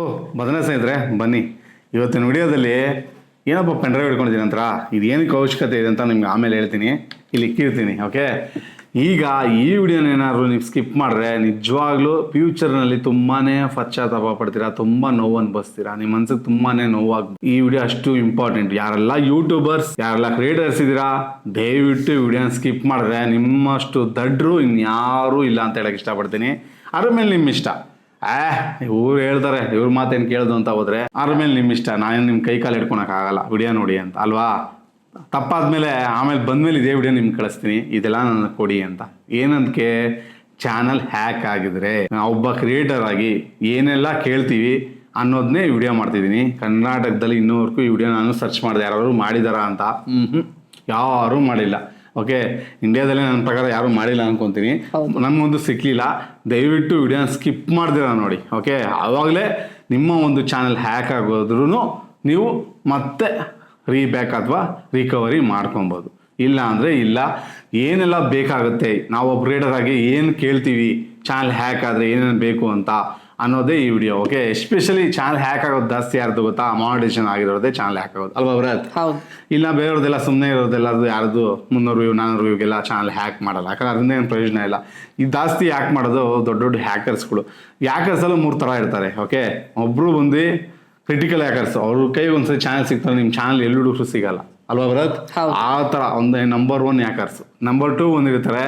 ಓ ಬದನೆ ಸ್ನೇಹಿತರೆ, ಬನ್ನಿ. ಇವತ್ತಿನ ವಿಡಿಯೋದಲ್ಲಿ ಏನಪ್ಪ ಪೆಂಡ್ರೈವ್ ಹಿಡ್ಕೊಂಡಿದ್ದೀನಿ ನಂತರ ಇದು ಏನಕ್ಕೆ ಅವಶ್ಯಕತೆ ಇದೆ ಅಂತ ನಿಮ್ಗೆ ಆಮೇಲೆ ಹೇಳ್ತೀನಿ. ಇಲ್ಲಿ ಇಕ್ಕಿರ್ತೀನಿ ಓಕೆ ಈಗ ಈ ವಿಡಿಯೋನ ಏನಾದ್ರು ನೀವು ಸ್ಕಿಪ್ ಮಾಡಿದ್ರೆ ನಿಜವಾಗ್ಲೂ ಫ್ಯೂಚರ್ನಲ್ಲಿ ತುಂಬಾ ಪಶ್ಚಾತ್ತಾಪ ಪಡ್ತೀರಾ, ತುಂಬ ನೋವು ಅನ್ಭವಿಸ್ತೀರಾ? ನಿಮ್ಮ ಮನ್ಸಿಗೆ ತುಂಬಾ ನೋವಾಗಿ ಈ ವಿಡಿಯೋ ಅಷ್ಟು ಇಂಪಾರ್ಟೆಂಟ್ ಯಾರೆಲ್ಲ ಯೂಟ್ಯೂಬರ್ಸ್ ಯಾರೆಲ್ಲ ಕ್ರಿಯೇಟರ್ಸ್ ಇದ್ದೀರಾ, ದಯವಿಟ್ಟು ವಿಡಿಯೋನ ಸ್ಕಿಪ್ ಮಾಡಿದ್ರೆ ನಿಮ್ಮಷ್ಟು ದಡ್ರು ಇನ್ಯಾರೂ ಇಲ್ಲ ಅಂತ ಹೇಳಕ್ಕೆ ಇಷ್ಟಪಡ್ತೀನಿ. ಅದ್ರ ಮೇಲೆ ನಿಮ್ಮ ಇಷ್ಟ ಆ, ಇವ್ರು ಹೇಳ್ತಾರೆ, ಇವ್ರ ಮಾತೇನು ಕೇಳ್ದು ಅಂತ ಹೋದ್ರೆ, ಅದ್ರ ಮೇಲೆ ನಿಮ್ಮ ಇಷ್ಟ, ನಾನು ನಿಮ್ಮ ಕೈ ಕಾಲು ಆಗಲ್ಲ, ವಿಡಿಯೋ ನೋಡಿ ಅಂತ, ಅಲ್ವಾ? ತಪ್ಪಾದ್ಮೇಲೆ ಆಮೇಲೆ ಬಂದ್ಮೇಲೆ ಇದೇ ವಿಡಿಯೋ ನಿಮ್ಗೆ ಕಳಿಸ್ತೀನಿ, ಇದೆಲ್ಲ ನನ್ನ ಕೊಡಿ ಅಂತ. ಏನಂತಕ್ಕೆ ಚಾನಲ್ ಹ್ಯಾಕ್ ಆಗಿದ್ರೆ ಒಬ್ಬ ಕ್ರಿಯೇಟರ್ ಆಗಿ ಏನೆಲ್ಲ ಕೇಳ್ತೀವಿ ಅನ್ನೋದನ್ನೇ ವಿಡಿಯೋ ಮಾಡ್ತಿದ್ದೀನಿ. ಕರ್ನಾಟಕದಲ್ಲಿ ಇನ್ನೂವರೆಗೂ ಈ ವಿಡಿಯೋ ನಾನು ಸರ್ಚ್ ಮಾಡಿದೆ, ಯಾರಾದರೂ ಮಾಡಿದಾರಾ ಅಂತ? ಹ್ಞೂ ಯಾರೂ ಮಾಡಿಲ್ಲ. ಓಕೆ ಇಂಡಿಯಾದಲ್ಲೇ ನನ್ನ ಪ್ರಕಾರ ಯಾರೂ ಮಾಡಿಲ್ಲ ಅನ್ಕೊಂತೀನಿ. ನಮಗೊಂದು ಸಿಕ್ಕಲಿಲ್ಲ ದಯವಿಟ್ಟು ವಿಡಿಯೋನ ಸ್ಕಿಪ್ ಮಾಡ್ದಿರ ನೋಡಿ. ಓಕೆ ಆವಾಗಲೇ ನಿಮ್ಮ ಒಂದು ಚಾನಲ್ ಹ್ಯಾಕ್ ಆಗೋದ್ರೂ ನೀವು ಮತ್ತೆ ರೀಬ್ಯಾಕ್ ಅಥವಾ ರಿಕವರಿ ಮಾಡ್ಕೊಬೋದು. ಇಲ್ಲ ಅಂದರೆ ಇಲ್ಲ. ಏನೆಲ್ಲ ಬೇಕಾಗುತ್ತೆ? ನಾವು ಆಗಿ ಏನು ಕೇಳ್ತೀವಿ? ಚಾನಲ್ ಹ್ಯಾಕ್ ಆದರೆ ಏನೇನು ಬೇಕು ಅಂತ. ಅನ್ನೋದೇ ಈ video okay especially channel hack ಆಗೋದು ಜಾಸ್ತಿ ಯಾರ್ದು ಗೊತ್ತಾ? ಮಾನಿಟೇಷನ್ ಆಗಿರೋದೇ ಚಾನಲ್ ಹ್ಯಾಕ್ ಆಗೋದು. ಅಲ್ವಾ ಹೌದು. ಇಲ್ಲ ಬೇರೆಯವ್ರದ್ದೆಲ್ಲ ಸುಮ್ಮನೆ ಇರೋದೆಲ್ಲ ಅದು ಯಾರ್ದು? ಮುನ್ನೂರು ವ್ಯೂ ನಾನ್ನೂರು ವ್ಯೂಗೆಲ್ಲ ಚಾನಲ್ ಹ್ಯಾಕ್ ಮಾಡಲ್ಲ. ಯಾಕಂದ್ರೆ ಅದರಿಂದ ಏನು ಪ್ರಯೋಜನ ಇಲ್ಲ. ಇದು ಜಾಸ್ತಿ ಹ್ಯಾಕ್ ಮಾಡೋದು ದೊಡ್ಡ ದೊಡ್ಡ ಹ್ಯಾಕರ್ಸ್ಗಳು ಹ್ಯಾಕರ್ಸಲ್ಲೂ ಮೂರು ಥರ ಇರ್ತಾರೆ ಓಕೆ ಒಬ್ಬರು ಬಂದು ಕ್ರಿಟಿಕಲ್ ಹ್ಯಾಕರ್ಸ್ ಅವ್ರ ಕೈ ಒಂದ್ಸರಿ ಚಾನಲ್ ಸಿಗ್ತಾರೆ ನಿಮ್ಮ ಚಾನಲ್ ಎಲ್ಲಿ ಹುಡುಗರು ಸಿಗಲ್ಲ. ಅಲ್ವಾ ಬರತ್. ಆ ಥರ ಒಂದು number one hackers number two ಒಂದಿರ್ತಾರೆ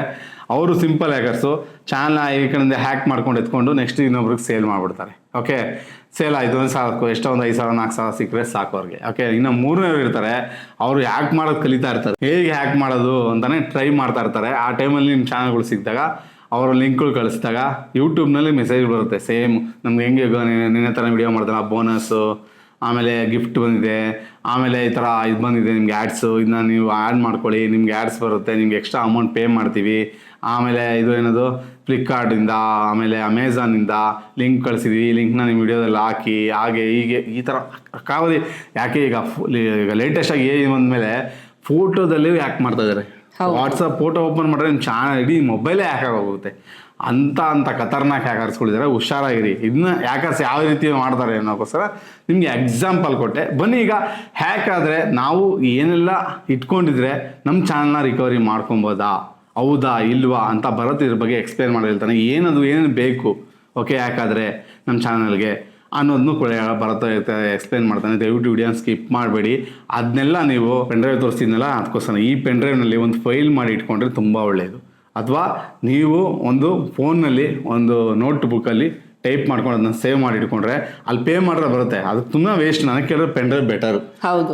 ಅವರು ಸಿಂಪಲ್ ಹ್ಯಾಕರ್ಸು ಚಾನಲ್ನ ಈ ಕಡೆಯಿಂದ ಹ್ಯಾಕ್ ಮಾಡ್ಕೊಂಡು ಎತ್ಕೊಂಡು ನೆಕ್ಸ್ಟ್ ಇನ್ನೊಬ್ರಿಗೆ ಸೇಲ್ ಮಾಡಿಬಿಡ್ತಾರೆ. ಓಕೆ ಸೇಲ್ ಆಯಿತು ಒಂದು ಸಾಕು ಎಷ್ಟೋ ಒಂದು ಐದು ಸಾವಿರ, ನಾಲ್ಕು ಸಾವಿರ ಸಿಕ್ಕರೆ ಸಾಕು ಅವ್ರಿಗೆ. ಓಕೆ ಇನ್ನು ಮೂರನೇವ್ರು ಇರ್ತಾರೆ. ಅವರು ಹ್ಯಾಕ್ ಮಾಡೋದು ಕಲಿತಾ ಇರ್ತಾರೆ. ಹೇಗೆ ಹ್ಯಾಕ್ ಮಾಡೋದು ಅಂತಲೇ ಟ್ರೈ ಮಾಡ್ತಾ ಇರ್ತಾರೆ. ಆ ಟೈಮಲ್ಲಿ ನಿಮ್ಮ ಚಾನಲ್ಗಳು ಸಿಕ್ಕಿದಾಗ, ಅವರ ಲಿಂಕ್ಗಳು ಕಳಿಸಿದಾಗ ಯೂಟ್ಯೂಬ್ನಲ್ಲಿ ಮೆಸೇಜ್ ಬರುತ್ತೆ. ಸೇಮ್ ನಮ್ಗೆ ಹೆಂಗೆ ನಿನ್ನೆ ಥರ ವಿಡಿಯೋ ಮಾಡ್ತಾರೆ ಬೋನಸ್ಸು ಆಮೇಲೆ ಗಿಫ್ಟ್ ಬಂದಿದೆ. ಆಮೇಲೆ ಈ ಥರ ಇದು ಬಂದಿದೆ, ನಿಮ್ಗೆ ಆ್ಯಡ್ಸು ಇದನ್ನ ನೀವು ಆ್ಯಡ್ ಮಾಡ್ಕೊಳ್ಳಿ, ನಿಮ್ಗೆ ಆ್ಯಡ್ಸ್ ಬರುತ್ತೆ, ನಿಮ್ಗೆ ಎಕ್ಸ್ಟ್ರಾ ಅಮೌಂಟ್ ಪೇ ಮಾಡ್ತೀವಿ. ಆಮೇಲೆ ಇದು ಏನದು? ಫ್ಲಿಪ್ಕಾರ್ಟಿಂದ ಆಮೇಲೆ ಅಮೆಝಾನಿಂದ ಲಿಂಕ್ ಕಳಿಸಿದ್ವಿ. ಈ ಲಿಂಕ್ನ ನಿಮ್ಮ ವಿಡಿಯೋದಲ್ಲಿ ಹಾಕಿ ಹಾಗೆ ಹೀಗೆ ಈ ಥರ ಕಾವಲಿ ಯಾಕೆ ಈಗ ಈಗ ಲೇಟೆಸ್ಟಾಗಿ ಏನು ಬಂದಮೇಲೆ ಫೋಟೋದಲ್ಲಿ ಯಾಕೆ ಮಾಡ್ತಾ ಇದ್ದಾರೆ ಹೌದು. ವಾಟ್ಸಪ್ ಫೋಟೋ ಓಪನ್ ಮಾಡಿದ್ರೆ ನಿಮ್ಮ ಚಾನಲ್ ಇಡೀ ಮೊಬೈಲೇ ಹ್ಯಾಕ್ ಹೋಗುತ್ತೆ ಅಂತ ಅಂತ ಖತರ್ನಾಕ್ ಹ್ಯಾಕರ್ಸ್ಗಳಿದ್ದಾರೆ ಹುಷಾರಾಗಿರಿ. ಇದನ್ನ ಹ್ಯಾಕರ್ಸ್ ಯಾವ ರೀತಿ ಮಾಡ್ತಾರೆ ಅನ್ನೋಕ್ಕೋಸ್ಕರ ನಿಮಗೆ ಎಕ್ಸಾಂಪಲ್ ಕೊಟ್ಟೆ. ಬನ್ನಿ ಈಗ ಹ್ಯಾಕ್ ಆದರೆ ನಾವು ಏನೆಲ್ಲ ಇಟ್ಕೊಂಡಿದ್ರೆ ನಮ್ಮ ಚಾನಲ್ನ ರಿಕವರಿ ಮಾಡ್ಕೊಬೋದಾ? ಹೌದಾ, ಇಲ್ವಾ ಅಂತ ಭರತ್ ಇದ್ರ ಬಗ್ಗೆ ಎಕ್ಸ್ಪ್ಲೇನ್ ಮಾಡಿರ್ತಾನೆ. ಏನದು, ಏನೇನು ಬೇಕು? ಓಕೆ ಯಾಕಾದರೆ ನಮ್ಮ ಚಾನಲ್ಗೆ ಅನ್ನೋದನ್ನು ಕೂಡ ಭರತ ಎಕ್ಸ್ಪ್ಲೇನ್ ಮಾಡ್ತಾನೆ. ದಯವಿಟ್ಟು ವಿಡಿಯೋನ ಸ್ಕಿಪ್ ಮಾಡಬೇಡಿ. ಅದನ್ನೆಲ್ಲ ನೀವು ಪೆನ್ಡ್ರೈವ್ ತೋರಿಸ್ತಿದ್ನಲ್ಲ, ಅದಕ್ಕೋಸ್ಕರ ಈ ಪೆನ್ಡ್ರೈವ್ನಲ್ಲಿ ಒಂದು ಫೈಲ್ ಮಾಡಿ ಇಟ್ಕೊಂಡ್ರೆ ತುಂಬ ಒಳ್ಳೆಯದು ಅಥವಾ ನೀವು ಒಂದು ಫೋನ್ನಲ್ಲಿ ಒಂದು ನೋಟ್ ಬುಕ್ಕಲ್ಲಿ ಟೈಪ್ ಮಾಡ್ಕೊಂಡು ಅದನ್ನ ಸೇವ್ ಮಾಡಿ ಇಟ್ಕೊಂಡ್ರೆ ಅಲ್ಲಿ ಪೇ ಮಾಡಿದ್ರೆ ಬರುತ್ತೆ. ಅದು ತುಂಬ ವೇಸ್ಟ್ ನನಗೆ ಕೇಳಿದ್ರೆ ಪೆನ್ಡ್ರೈವ್ ಬೆಟರ್ ಹೌದು.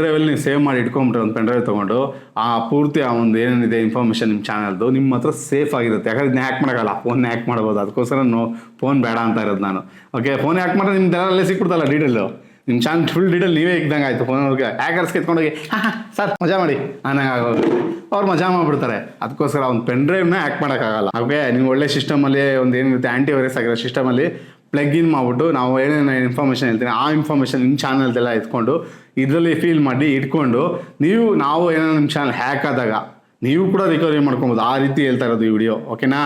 ಡ್ರೈವ್ ಅಲ್ಲಿ ನೀವು ಸೇವ್ ಮಾಡಿ ಇಟ್ಕೊಂಬಿಟ್ರೆ ಒಂದು ಪೆನ್ ಡ್ರೈವ್ ತಗೊಂಡು ಆ ಪೂರ್ತಿ ಆ ಒಂದು ಏನೇನಿದೆ ಇನ್ಫಾರ್ಮೇಷನ್ ನಿಮ್ಮ ಚಾನಲ್ದು ನಿಮ್ಮ ಹತ್ರ ಸೇಫ್ ಆಗಿರುತ್ತೆ. ಯಾಕಂದ್ರೆ ಇದನ್ನ ಹ್ಯಾಕ್ ಮಾಡೋಕ್ಕಲ್ಲ ಫೋನ್ ಹ್ಯಾಕ್ ಮಾಡ್ಬೋದು. ಅದಕ್ಕೋಸ್ಕರ ನೋ ಫೋನ್ ಬೇಡ ಅಂತ ಇರೋದು ನಾನು. ಓಕೆ ಫೋನ್ ಹ್ಯಾಕ್ ಮಾಡಿದ್ರೆ ನಿಮ್ದೆಲ್ಲ ಅಲ್ಲೇ ಸಿಕ್ಬಿಡ್ತಲ್ಲ ಡೀಟೇಲು ನಿಮ್ಮ ಚಾನಲ್ ಫುಲ್ ಡೀಟೇಲ್ ನೀವೇ ಇದ್ದಂಗೆ ಆಯ್ತು ಫೋನ್ ಅವ್ರಿಗೆ ಹ್ಯಾಕರ್ಸ್ ಹಾಂ ಸರ್, ಮಜಾ ಮಾಡಿ. ಅನ್ನಂಗೆ ಆಗೋದು. ಅವ್ರು ಮಜಾ ಮಾಡಿಬಿಡ್ತಾರೆ. ಅದಕ್ಕೋಸ್ಕರ ಒಂದು ಪೆನ್ಡ್ರೈವ್ನ ಹ್ಯಾಕ್ ಮಾಡೋಕ್ಕಾಗಲ್ಲ. ಓಕೆ ನೀವು ಒಳ್ಳೆ ಸಿಸ್ಟಮಲ್ಲಿ ಒಂದು ಏನಿರುತ್ತೆ ಆ್ಯಂಟಿ ವೈರಸ್ ಆಗಿರೋ ಸಿಸ್ಟಮಲ್ಲಿ ಪ್ಲಗ್ ಇನ್ ಮಾಡ್ಬಿಟ್ಟು ನಾವು ಏನೇನು ಇನ್ಫಾರ್ಮೇಷನ್ ಹೇಳ್ತೀನಿ, ಆ ಇನ್ಫಾರ್ಮೇಷನ್ ನಿಮ್ಮ ಚಾನಲ್ದೆಲ್ಲ ಎತ್ಕೊಂಡು ಇದರಲ್ಲಿ ಫೀಲ್ ಮಾಡಿ ಇಟ್ಕೊಂಡು ನೀವು, ನಾವು ಏನೋ ನಿಮ್ಮ ಚಾನಲ್ ಹ್ಯಾಕ್ ಆದಾಗ ನೀವು ಕೂಡ ರಿಕವರಿ ಮಾಡ್ಕೊಬೋದು. ಆ ರೀತಿ ಹೇಳ್ತಾ ಇರೋದು ಈ ವಿಡಿಯೋ ಓಕೆನಾ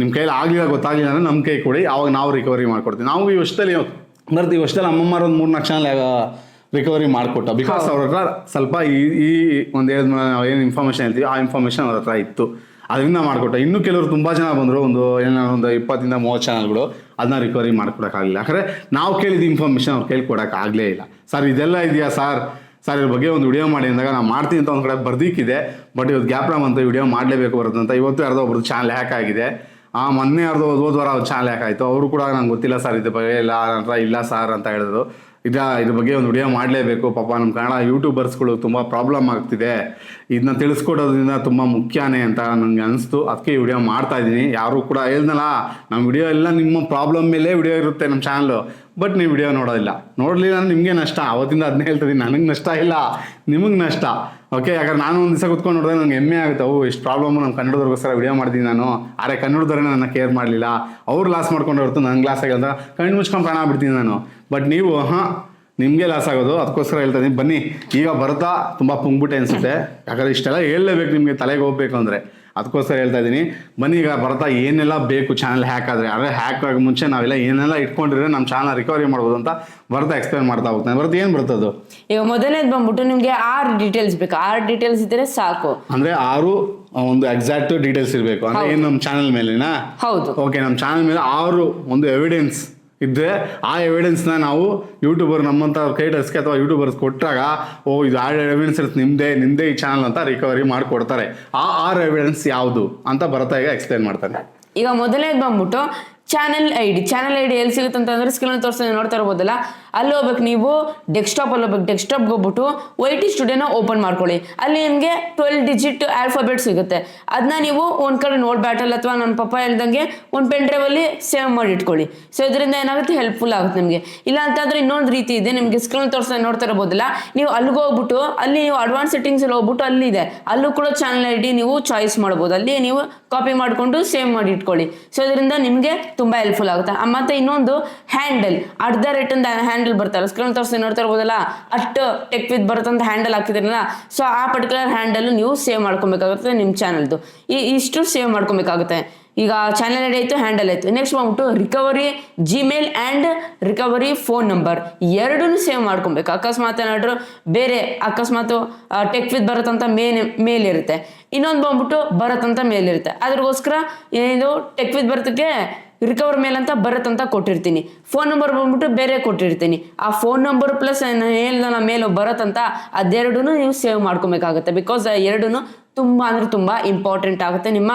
ನಿಮ್ಮ ಕೈಯಲ್ಲಿ ಆಗಲಿಲ್ಲ, ಗೊತ್ತಾಗಲಿಲ್ಲ ಅಂದರೆ ನಮ್ಮ ಕೈ ಕೊಡಿ ಅವಾಗ ನಾವು ರಿಕವರಿ ಮಾಡ್ಕೊಡ್ತೀವಿ. ನಾವು ಈ ವರ್ಷದಲ್ಲಿ ಬರ್ತೀವಿ ವರ್ಷದಲ್ಲಿ ಅಮ್ಮಮ್ಮರ ಒಂದು ಮೂರು ನಾಲ್ಕು ಚಾನಲ್ ರಿಕವರಿ ಮಾಡಿಕೊಟ್ಟ. ಬಿಕಾಸ್ ಅವ್ರ ಹತ್ರ ಸ್ವಲ್ಪ ಈ ಈ ಒಂದು ಹೇಳಿದ ನಾವು ಏನು ಇನ್ಫಾರ್ಮೇಷನ್ ಹೇಳ್ತೀವಿ ಆ ಇನ್ಫಾರ್ಮೇಷನ್ ಅವ್ರ ಹತ್ರ ಇತ್ತು. ಅದರಿಂದ ಮಾಡಿಕೊಟ್ಟ. ಇನ್ನೂ ಕೆಲವರು ತುಂಬ ಜನ ಬಂದರು ಒಂದು ಏನೋ ಒಂದು ಇಪ್ಪತ್ತಿಂದ ಮೂವತ್ತು ಚಾನಲ್ಗಳು ಅದನ್ನ ರಿಕವರಿ ಮಾಡ್ಕೊಡೋಕ್ಕಾಗಲಿಲ್ಲ. ಯಾಕಂದರೆ ನಾವು ಕೇಳಿದ ಇನ್ಫಾರ್ಮೇಷನ್ ಅವ್ರು ಕೇಳ್ಕೊಡೋಕ್ಕಾಗಲೇ ಇಲ್ಲ. ಸರ್ ಇದೆಲ್ಲ ಇದೆಯಾ ಸರ್ ಸರ್ ಇದ್ರ ಬಗ್ಗೆ ಒಂದು ವಿಡಿಯೋ ಮಾಡಿ ಅಂದಾಗ ನಾವು ಮಾಡ್ತೀನಿ ಅಂತ ಒಂದು ಕಡೆ ಬರ್ದಿಕ್ಕಿದೆ. ಬಟ್ ಇವತ್ತು ಗ್ಯಾಪ್ರಾಮ್ ಅಂತ ವಿಡಿಯೋ ಮಾಡಲೇಬೇಕು ಬರುತ್ತೆ ಅಂತ ಇವತ್ತು ಯಾರ್ದೋ ಒಬ್ರದ್ದು ಚಾನಲ್ ಹ್ಯಾಕ್ ಆಗಿದೆ. ಆ ಮೊನ್ನೆ ಅವ್ರದ್ದು ಹೋದ ವಾರ ಅವ್ರು ಚಾನಲ್ ಯಾಕಾಯ್ತು ಅವರು ಕೂಡ ನಂಗೆ ಗೊತ್ತಿಲ್ಲ ಸರ್ ಇದ್ರ ಬಗ್ಗೆ. ಇಲ್ಲ ನಂತರ ಇಲ್ಲ ಸರ್ ಅಂತ ಹೇಳಿದ್ರು. ಇದ, ಇದ್ರ ಬಗ್ಗೆ ಒಂದು ವಿಡಿಯೋ ಮಾಡಲೇಬೇಕು. ಪಾಪ ನಮ್ಮ ಕನ್ನಡ ಯೂಟ್ಯೂಬರ್ಸ್ಗಳು ತುಂಬ ಪ್ರಾಬ್ಲಮ್ ಆಗ್ತಿದೆ. ಇದನ್ನ ತಿಳಿಸ್ಕೊಡೋದ್ರಿಂದ ತುಂಬ ಮುಖ್ಯನೇ ಅಂತ ನನಗೆ ಅನಿಸ್ತು. ಅದಕ್ಕೆ ಈ ವಿಡಿಯೋ ಮಾಡ್ತಾ ಇದ್ದೀನಿ. ಯಾರು ಕೂಡ ಹೇಳ್ದಲ್ಲ ನಮ್ಮ ವಿಡಿಯೋ ಎಲ್ಲ ನಿಮ್ಮ ಪ್ರಾಬ್ಲಮ್ ಮೇಲೆ ವಿಡಿಯೋ ಇರುತ್ತೆ ನಮ್ಮ ಚಾನಲು ಬಟ್ ನೀವು ವಿಡಿಯೋ ನೋಡೋದಿಲ್ಲ. ನೋಡಲಿಲ್ಲ ನಿಮಗೆ ನಷ್ಟ. ಅವತ್ತಿಂದ ಅದನ್ನೇ ಹೇಳ್ತಿದ್ದೀನಿ ನನಗೆ ನಷ್ಟ ಇಲ್ಲ. ನಿಮಗೆ ನಷ್ಟ. ಓಕೆ ಯಾಕಂದ್ರೆ ನಾನು ಒಂದು ದಿವಸ ಕುತ್ಕೊಂಡು ನೋಡಿದ್ರೆ ನನಗೆ ಹೆಮ್ಮೆ ಆಗುತ್ತೆ. ಅವು ಇಷ್ಟು ಪ್ರಾಬ್ಲಮ್ ನಮ್ಮ ಕನ್ನಡದವ್ರಿಗೋಸ್ಕರ ವಿಡಿಯೋ ಮಾಡಿದ್ದೀನಿ ನಾನು. ಆದರೆ ಕನ್ನಡದವರೇ ನನ್ನ ಕೇರ್ ಮಾಡಲಿಲ್ಲ. ಅವ್ರು ಲಾಸ್ ಮಾಡ್ಕೊಂಡು ಹೊರತು ನನ್ನ ಲಾಸ್ ಆಗಿಲ್ಲ ಕಣ್ಣು ಮುಚ್ಕೊಂಡು ಪ್ರಾಣ ಬಿಡ್ತೀನಿ ನಾನು. ಬಟ್ ನೀವು, ಹಾಂ, ನಿಮಗೆ ಲಾಸ್ ಆಗೋದು. ಅದಕ್ಕೋಸ್ಕರ ಹೇಳ್ತಾ ಇದ್ದೀನಿ. ಬನ್ನಿ. ಈಗ ಬರ್ತಾ ತುಂಬ ಪುಂಗ್ಬಿಟ್ಟೆ ಅನಿಸುತ್ತೆ. ಯಾಕಂದ್ರೆ ಇಷ್ಟೆಲ್ಲ ಹೇಳಲೇಬೇಕು ನಿಮಗೆ. ತಲೆಗೆ ಹೋಗ್ಬೇಕು ಅಂದರೆ. ಅದಕ್ಕೋಸ್ಕರ ಹೇಳ್ತಾ ಇದ್ದೀನಿ. ಮನೆಗೆ ಈಗ ಬರ್ತಾ ಏನೆಲ್ಲ ಬೇಕು ಚಾನಲ್ ಹ್ಯಾಕ್ ಆದರೆ. ಅಂದರೆ ಹ್ಯಾಕ್ ಆಗಿ ಮುಂಚೆ ನಾವೆಲ್ಲ ಏನೆಲ್ಲ ಇಟ್ಕೊಂಡಿರೋ ನಮ್ಮ ಚಾನಲ್ ರಿಕವರಿ ಮಾಡ್ಬೋದು ಅಂತ ಬರ್ತಾ ಎಕ್ಸ್ಪ್ಲೇನ್ ಮಾಡ್ತಾ ಹೋಗ್ತಾನೆ. ಬರ್ತಾ ಏನು ಬರ್ತದು ಈಗ ಮೊದಲನೇದು ಬಂದ್ಬಿಟ್ಟು ನಿಮಗೆ ಆರು ಡೀಟೇಲ್ಸ್ ಬೇಕು. ಆರು ಡೀಟೇಲ್ಸ್ ಇದ್ರೆ ಸಾಕು. ಅಂದರೆ ಆರು ಒಂದು ಎಕ್ಸಾಕ್ಟ್ ಡೀಟೇಲ್ಸ್ ಇರಬೇಕು. ಅಂದರೆ ಏನು ನಮ್ಮ ಚಾನಲ್ ಮೇಲೆನಾ? ಹೌದು. ಓಕೆ ನಮ್ಮ ಚಾನಲ್ ಮೇಲೆ ಆರು ಒಂದು ಎವಿಡೆನ್ಸ್ ಇದ್ದರೆ ಆ ಎವಿಡೆನ್ಸ್ನ ನಾವು ಯೂಟ್ಯೂಬರ್ ನಮ್ಮಂಥ ಕ್ರಿಯೇಟರ್ಸ್ಗೆ ಅಥವಾ ಯೂಟ್ಯೂಬರ್ಸ್ ಕೊಟ್ಟಾಗ, ಓ, ಇದು ಆ ಎವಿಡೆನ್ಸ್ ಇರುತ್ತೆ ನಿಮ್ಮದೇ ನಿಮ್ಮದೇ ಈ ಚಾನಲ್ ಅಂತ ರಿಕವರಿ ಮಾಡಿಕೊಡ್ತಾರೆ. ಆ ಆರ್ ಎವಿಡೆನ್ಸ್ ಯಾವುದು ಅಂತ ಬರ್ತಾ ಈಗ ಎಕ್ಸ್ಪ್ಲೇನ್ ಮಾಡ್ತಾನೆ. ಈಗ ಮೊದಲನೇದು ಬಂದ್ಬಿಟ್ಟು channel I D channel I D ಎಲ್ಲಿ ಸಿಗುತ್ತೆ ಅಂತಂದ್ರೆ ಸ್ಕ್ರೀನ್ ತೋರಿಸ್ತಾ ನೋಡ್ತಾ ಇರ್ಬೋದಲ್ಲ? ಅಲ್ಲಿ ಹೋಗ್ಬೇಕು ನೀವು ಡೆಸ್ಕ್ಟಾಪ್ ಅಲ್ಲಿ ಹೋಗ್ಬೇಕು ಡೆಸ್ಕ್ಟಾಪ್ಗೆ ಹೋಗ್ಬಿಟ್ಟು ವೈ ಟಿ ಸ್ಟುಡಿಯೋನ ಓಪನ್ ಮಾಡ್ಕೊಳ್ಳಿ. ಅಲ್ಲಿ ನಿಮಗೆ ಟ್ವೆಲ್ ಡಿಜಿಟ್ ಆಲ್ಫಾಬೆಟ್ ಸಿಗುತ್ತೆ. ಅದನ್ನ ನೀವು ಒಂದು ಕಡೆ ನೋಡ್ ಬ್ಯಾಟಲ್ ಅಥವಾ ನನ್ನ ಪಪ್ಪ ಹೇಳ್ದಂಗೆ ಒಂದು ಪೆನ್ ಡ್ರೈವಲ್ಲಿ ಸೇವ್ ಮಾಡಿ ಇಟ್ಕೊಳ್ಳಿ. ಸೊ ಇದರಿಂದ ಏನಾಗುತ್ತೆ? ಹೆಲ್ಪ್ಫುಲ್ ಆಗುತ್ತೆ ನಿಮಗೆ. ಇಲ್ಲ ಅಂತಂದ್ರೆ ಇನ್ನೊಂದು ರೀತಿ ಇದೆ, ನಿಮಗೆ ಸ್ಕ್ರೀನ್ ತೋರಿಸ್ತಾ ನೋಡ್ತಾ ಇರ್ಬೋದಲ್ಲ? ನೀವು ಅಲ್ಲಿಗೆ ಹೋಗ್ಬಿಟ್ಟು, ಅಲ್ಲಿ ನೀವು ಅಡ್ವಾನ್ಸ್ ಸೆಟ್ಟಿಂಗ್ಸ್ ಅಲ್ಲಿ ಹೋಗ್ಬಿಟ್ಟು ಅಲ್ಲಿ ಇದೆ. ಅಲ್ಲೂ ಕೂಡ ಚಾನಲ್ ಐ ಡಿ ನೀವು ಚಾಯ್ಸ್ ಮಾಡ್ಬೋದು. ಅಲ್ಲಿ ನೀವು ಕಾಪಿ ಮಾಡಿಕೊಂಡು ಸೇವ್ ಮಾಡಿ ಇಟ್ಕೊಳ್ಳಿ. ಸೊ ಇದರಿಂದ ನಿಮಗೆ ತುಂಬ ಹೆಲ್ಪ್ಫುಲ್ ಆಗುತ್ತೆ. ಮತ್ತೆ ಇನ್ನೊಂದು ಹ್ಯಾಂಡಲ್ ಅಟ್ ದ ರೇಟ್ ಅಂತ ಹ್ಯಾಂಡಲ್ ಬರ್ತಾರೆ. ಸ್ಕ್ರೀನ್ ತೋರಿಸಿ ನೋಡ್ತಾ ಇರ್ಬೋದಲ್ಲ ಅಷ್ಟು ಟೆಕ್ ವಿತ್ ಬರುತ್ತಂತ ಹ್ಯಾಂಡಲ್ ಹಾಕಿದ್ರಲ್ಲ ಸೊ ಆ ಪರ್ಟಿಕ್ಯುಲರ್ ಹ್ಯಾಂಡಲ್ ನೀವು ಸೇವ್ ಮಾಡ್ಕೊಬೇಕಾಗುತ್ತೆ ನಿಮ್ಮ ಚಾನಲ್ದು ಈ, ಇಷ್ಟು ಸೇವ್ ಮಾಡ್ಕೊಬೇಕಾಗುತ್ತೆ. ಈಗ ಚಾನಲ್ ಐಡಿ ಆಯಿತು ಹ್ಯಾಂಡಲ್ ಆಯಿತು. ನೆಕ್ಸ್ಟ್ ಬಂದ್ಬಿಟ್ಟು recovery Gmail and recovery phone number ಎರಡನ್ನೂ ಸೇವ್ ಮಾಡ್ಕೊಬೇಕು. ಅಕಸ್ಮಾತ್ ಏನಾದರೂ ಬೇರೆ ಅಕಸ್ಮಾತ್ ಟೆಕ್ ವಿತ್ ಬರುತ್ತಂತ ಮೇನ್ ಮೇಲ್ ಇರುತ್ತೆ. ಇನ್ನೊಂದು ಬಂದ್ಬಿಟ್ಟು ಬರುತ್ತಂತ ಮೇಲ್ ಇರುತ್ತೆ. ಅದ್ರಗೋಸ್ಕರ ಏನಿದು ಟೆಕ್ ವಿತ್ ಬರ್ತಕ್ಕೆ ರಿಕವರ್ ಮೇಲ್ ಅಂತ ಬರುತ್ತಂತ ಕೊಟ್ಟಿರ್ತೀನಿ. ಫೋನ್ ನಂಬರ್ ಬಂದ್ಬಿಟ್ಟು ಬೇರೆ ಕೊಟ್ಟಿರ್ತೀನಿ. ಆ ಫೋನ್ ನಂಬರ್ ಪ್ಲಸ್ ಹೇಳ್ದ ಮೇಲೆ ಬರುತ್ತಂತ ಅದೆರಡೂ ನೀವು ಸೇವ್ ಮಾಡ್ಕೊಬೇಕಾಗುತ್ತೆ. ಬಿಕಾಸ್ ಎರಡೂ ತುಂಬ ಅಂದರೆ ತುಂಬ ಇಂಪಾರ್ಟೆಂಟ್ ಆಗುತ್ತೆ. ನಿಮ್ಮ